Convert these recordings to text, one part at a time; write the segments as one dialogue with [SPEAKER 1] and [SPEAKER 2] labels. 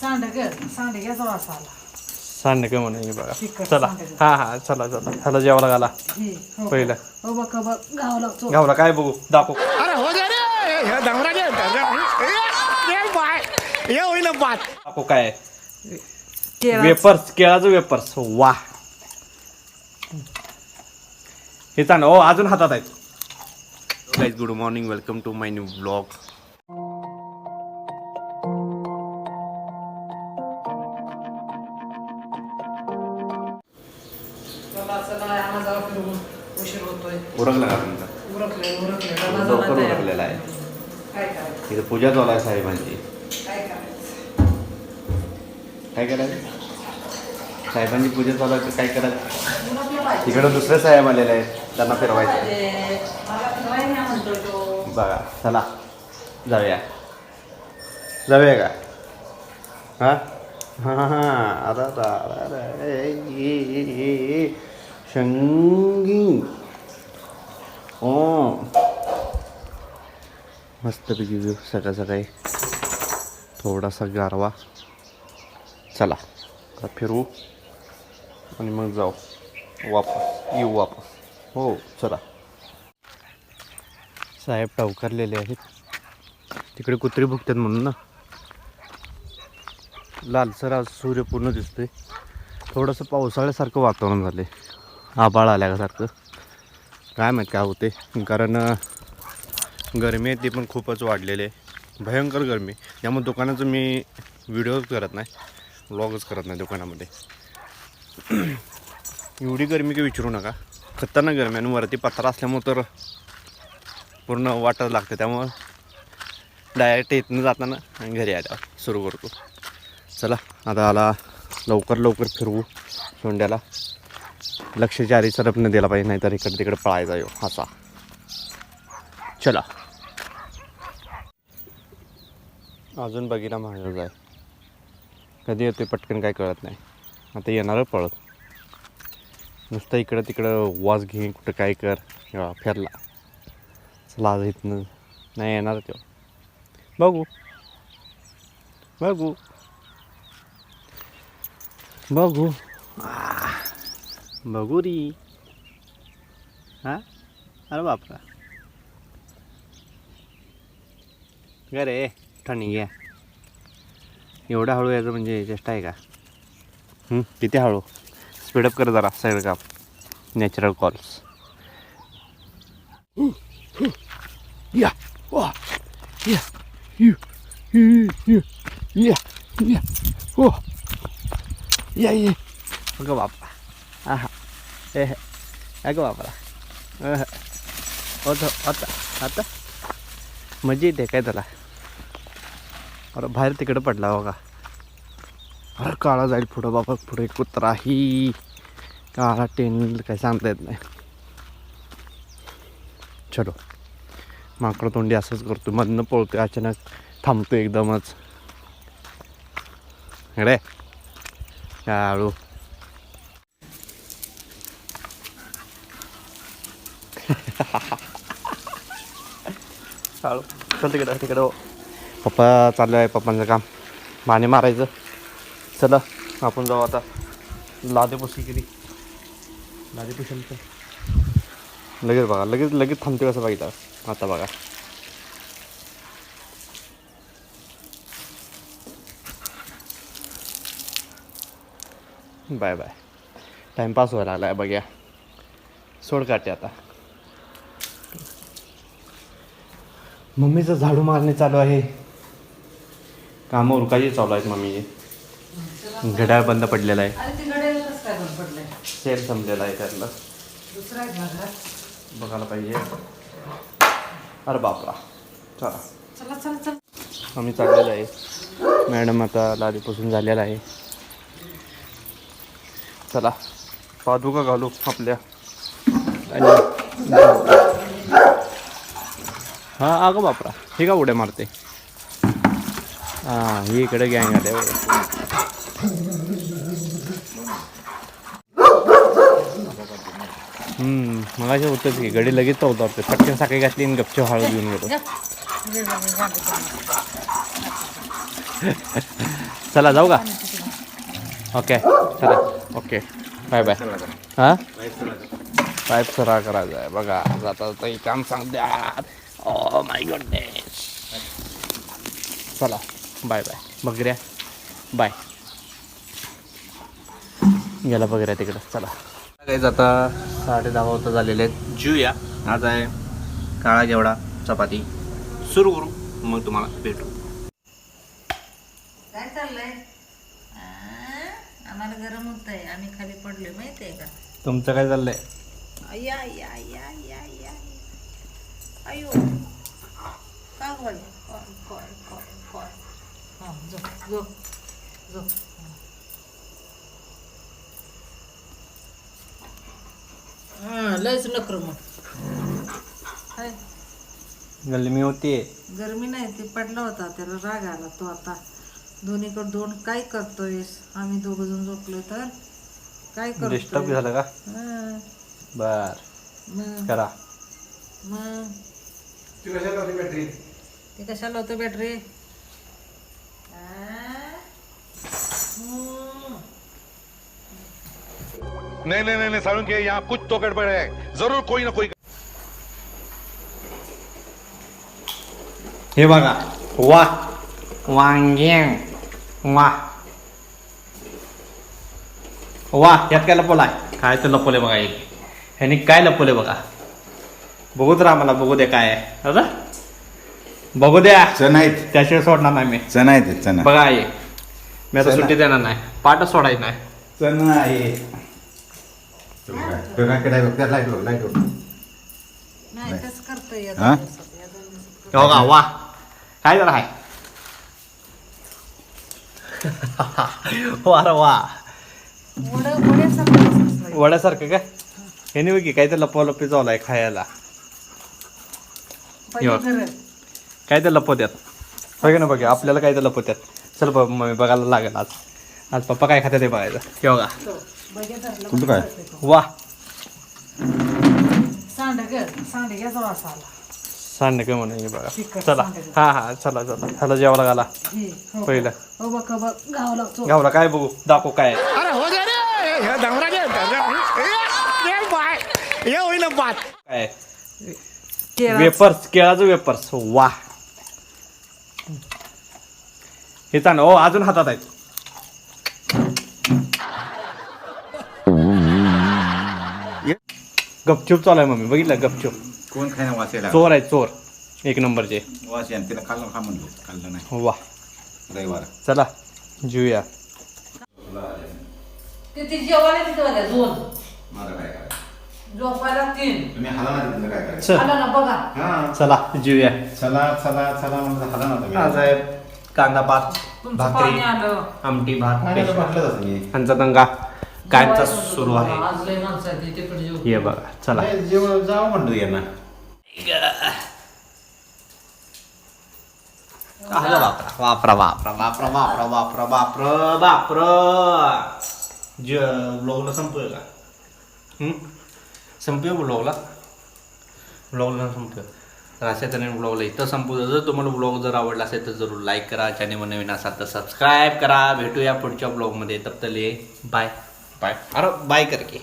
[SPEAKER 1] सांडग सांडग्याचा वास आला
[SPEAKER 2] सांड म्हणून हे बघा.
[SPEAKER 1] तिखट
[SPEAKER 2] चला.
[SPEAKER 1] सांडगं.
[SPEAKER 2] हा हा चला चला. ह्याला जेवायला घाला.
[SPEAKER 1] हे, हो.
[SPEAKER 2] पहिलं.
[SPEAKER 1] हो बघ हो बघ गावाला
[SPEAKER 2] गावला काय बघू? दाखव.
[SPEAKER 3] अरे हो रे. हे बाय. ये होईल बात.
[SPEAKER 2] दाखव काय
[SPEAKER 1] केळा
[SPEAKER 2] वेपर्स केळाचं वेपर्स. वा. हे चांड ओ अजून हातात आहेत. Guys good morning welcome to my new blog
[SPEAKER 1] चला चला आम्हाला जाऊ फिरून उशीर होतोय.
[SPEAKER 2] उरकला का तुमचा?
[SPEAKER 1] उरकले उरकले डबा झाला
[SPEAKER 2] लवकर. उरकलेला आहे.
[SPEAKER 1] काय करायचं?
[SPEAKER 2] इथं पूजा चालू आहे साहेबांची
[SPEAKER 1] काय करायचं?
[SPEAKER 2] काय करायचं? साहेबांची पूजा चालू आहे तर काय करायचं?
[SPEAKER 1] उरकलं पाहिजे.
[SPEAKER 2] तिकडं दुसरे साहेब आलेले आहेत. त्यांना फिरवायचं
[SPEAKER 1] पाहिजे. मला फिरवायला नाही म्हणतोय तो.
[SPEAKER 2] बघा चला. जाऊया. जाऊया का? हा? शंगी. ओ. मस्तपैकी व्यू सकाळ सकाळी. थोडासा गारवा. चला फिरू आणि मग जाऊ. वापस येऊ वापस. हो चला. साहेब टावकारलेले आहेत. तिकडे कुत्री भुकतात म्हणून ना. लालसर आज सूर्य पूर्ण दिसतोय. थोडंसं पावसाळ्यासारखं वातावरण झालं आहे आबाळ आल्यासारखं. काय माहीत काय होते कारण गरमी आहे ती पण खूपच वाढलेली आहे. भयंकर गरमी त्यामुळे दुकानाचं मी व्हिडिओच करत नाही. व्लॉगच करत नाही दुकानामध्ये. एवढी गरमी काही विचारू नका. खतरनाक गरमी आणि वरती पत्रा असल्यामुळं तर पूर्ण वाटत लागतं त्यामुळं डायरेक्ट इथनं जाताना आणि घरी आल्यावर सुरू करतो. चला आता आला लवकर लवकर फिरवू सोंड्याला. लक्ष जारी सरपने दिला पाहिजे नाहीतर इकडे तिकडे पळायचा येऊ असा. चला. अजून बघीला महाराज आहे. कधी येतोय पटकन काय कळत नाही. आता येणार पळत. नुसतं इकडं तिकडं वाज घे कुठं काय कर किंवा फिरला. चला आज इथनं. नाही येणार तो. बघू. बघू. बघू. बघू री. हां? अरे बापरा. काय रे ठणी घ्या एवढं हळू यायचं म्हणजे चेष्टा आहे का? किती हळू? स्पीडअप कर जरा सगळं काम. नॅचरल कॉल्स
[SPEAKER 3] या यू यू या या हो या ये
[SPEAKER 2] अगं बापरा आहा ए हे. अगं बापरा अह. होतं आता आता मजा येते काय त्याला अरे बाहेर तिकडं पडला बघा अरे काळा जाईल पुढं बाबा पुढे कुत्रा ही काळा टेन काय सांगता येत नाही चलो माकडं तोंडी असंच करतो मधनं पळतोय अचानक थांबतो एकदमच रे हळू हळू चल तिकडं तिकडं हो. पप्पा चालू आहे पप्पांचं काम. माने मारायचं. चला आपण जाऊ आता. लादे किती? लादेपुशी लादे लगेच बघा लगेच लगेच थांबते कसं बघितलं. आता बघा. Bye bye. टाईमपास व्हायला लागला आहे बघ्या. सोड काटे आता. मम्मीचं झाडू मारणे चालू आहे. कामं उरकायची चालू आहेत मम्मीचे घड्याळ बंद पडलेला आहे. सेल संपलेला आहे त्यातलं. बघायला पाहिजे. अरे बापरा. चला.
[SPEAKER 1] चला
[SPEAKER 2] आम्ही चाललेलो आहे. मॅडम आता लादीपासून झालेला आहे. चला. पादुका घालू आपल्या. आणि हा अगं बापरा. हे का उड्या मारते? हां ही इकडे गँग आले हम्म असे होतंच की गडी लगेच चौदा पटकन साखळी घातली आणि गपची हळद घेऊन गेलो. चला जाऊ का? ओके चला. ओके. Bye bye. हां? पाईप सरा करायचा आहे बघा जाता जाता हे काम सांगत्या ओ माय गुडनेस चला बाय बाय बघऱ्या बाय गेला बघऱ्या तिकडं. चला. काही आता साडे दहा वाजता झालेले आहेत. जेऊया. आज आहे काळा जेवढा चपाती. सुरू करू. मग तुम्हाला भेटू.
[SPEAKER 4] काय चाललंय? आम्हाला गरम होत आहे आम्ही खाली पडलोय. माहितीये का?
[SPEAKER 2] तुमचं काय चाललंय?
[SPEAKER 4] अय्या अय्या अय्या अय्या अय्या अयो का होय हा जो जो जो हा लयच नकर मग. हाय.
[SPEAKER 2] गल्ली मी होती.
[SPEAKER 4] गरमी नाही ते पडला होता त्याला राग आला तो आता. दोन्हीकडे दोन काय करतोयस? आम्ही दोघ जण झोपलो तर? काय
[SPEAKER 2] डिस्टर्ब
[SPEAKER 4] करतोय
[SPEAKER 2] झालं का?
[SPEAKER 4] हा,
[SPEAKER 2] बर. करा.
[SPEAKER 4] मग? ते कशाला होतं बॅटरी
[SPEAKER 5] नहीं नहीं नहीं, नहीं सालुंके यहाँ कुछ तो गड़बड़ है जरूर कोई ना कोई
[SPEAKER 2] हे बघा. वा. वांगे वा. वा यात काय लपवलाय? काय तर लपवले बघा एक. ह्यानी काय लपवले बघा? बघू तर आम्हाला बघू दे काय आहे. बरं? बघू द्या.
[SPEAKER 6] चणा आहेत.
[SPEAKER 2] त्याशिवाय सोडणार नाही मी.
[SPEAKER 6] चणा आहेत चणा
[SPEAKER 2] बघा आहे मी आता
[SPEAKER 6] चला.
[SPEAKER 2] सुट्टी देणार नाही. पाठच सोडायचं नाही.
[SPEAKER 6] चणा आहे. लाइट लाइट
[SPEAKER 4] नाही तेच करतोय या
[SPEAKER 6] हा?
[SPEAKER 4] दोन दिवसात, या दोन दिवसात.
[SPEAKER 2] हे बघा वा. काय जरा आहे वा वा.
[SPEAKER 4] वडं- वड्यासारखं दिसतंय.
[SPEAKER 2] वड्यासारखं का? हे नाही की काय तर लपवलपी चालू आहे खायला. काय तर लपवत्यात? बघा ना बघा. आपल्याला काय तर लपवत्यात? चल बघ मग बघायला लागेल आज. आज पप्पा काय खात्यात ते बघायचं. हे बघा.
[SPEAKER 4] बघे धरलं
[SPEAKER 6] कुठं काय?
[SPEAKER 2] वा.
[SPEAKER 4] सांडगं सांडग्याचा वास आला.
[SPEAKER 2] सांड काय म्हणून हे बघा. चला. हा हा. चला चला. ह्याला जेवायला घाला.
[SPEAKER 4] हे, हो.
[SPEAKER 2] पहिलं.
[SPEAKER 4] हो बघ हो बघ. गावला
[SPEAKER 2] गावला काय बघू? दाखव काय आहे.
[SPEAKER 3] अरे हो दे रे. हे डोंगराचे ए, ए, बाय. हे होईना बात.
[SPEAKER 2] काय आहे?
[SPEAKER 4] केळाचं.
[SPEAKER 2] वेपर्स केळाचं वेपर्स वा हे चांगलं ओ अजून हातात आहेत. गपचूप चालू आहे मम्मी. बघितलं गपचूप?
[SPEAKER 6] कोण खायना वाचायला?
[SPEAKER 2] चोर आहे चोर. एक नंबरचे.
[SPEAKER 6] वाच यान तिला खाल्लं खा म्हणलो. खाल्लं नाही.
[SPEAKER 2] वा
[SPEAKER 6] रविवार.
[SPEAKER 2] चला जेऊया.
[SPEAKER 4] किती जेवायला दोन
[SPEAKER 6] काय करायचं
[SPEAKER 4] झोपायला तीन.
[SPEAKER 6] तुम्ही हाला ना तिथलं काय करायचं?
[SPEAKER 2] चल.
[SPEAKER 4] आला ना बघा.
[SPEAKER 6] हा.
[SPEAKER 2] चला जेऊया.
[SPEAKER 6] चला चला चला म्हणजे हाला ना तुम्ही.
[SPEAKER 2] आज आहे कांदा भात
[SPEAKER 4] तुमचं
[SPEAKER 2] भाकरी
[SPEAKER 4] आलं.
[SPEAKER 2] आमटी भात
[SPEAKER 6] खाण्याला म्हटलं तसं मी.
[SPEAKER 2] यांचा दंगा. कायचा सुरू आहे.
[SPEAKER 1] आज लय माणसं आहेत तिकडे जेव.
[SPEAKER 2] ये बघा चला.
[SPEAKER 6] नाही, जेवण जावं म्हणतो यांना.
[SPEAKER 2] अरे बापरा बापरा बापरा बापरा बापरा बापरा बापरा बापरा ज ब्लॉगला संपूया का? संपूया ब्लॉगला. ब्लॉगला संपूया तर अशा तऱ्हेने ब्लॉगला इथं संपू जर तुम्हाला ब्लॉग जर आवडला असेल तर जरूर लाईक करा. चॅनेल नवीन असाल तर सबस्क्राईब करा. भेटूया पुढच्या ब्लॉगमध्ये. तले बाय बाय अरे बाय कर की.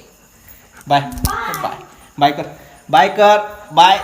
[SPEAKER 2] बाय बाय बाय कर. बाय कर. बाय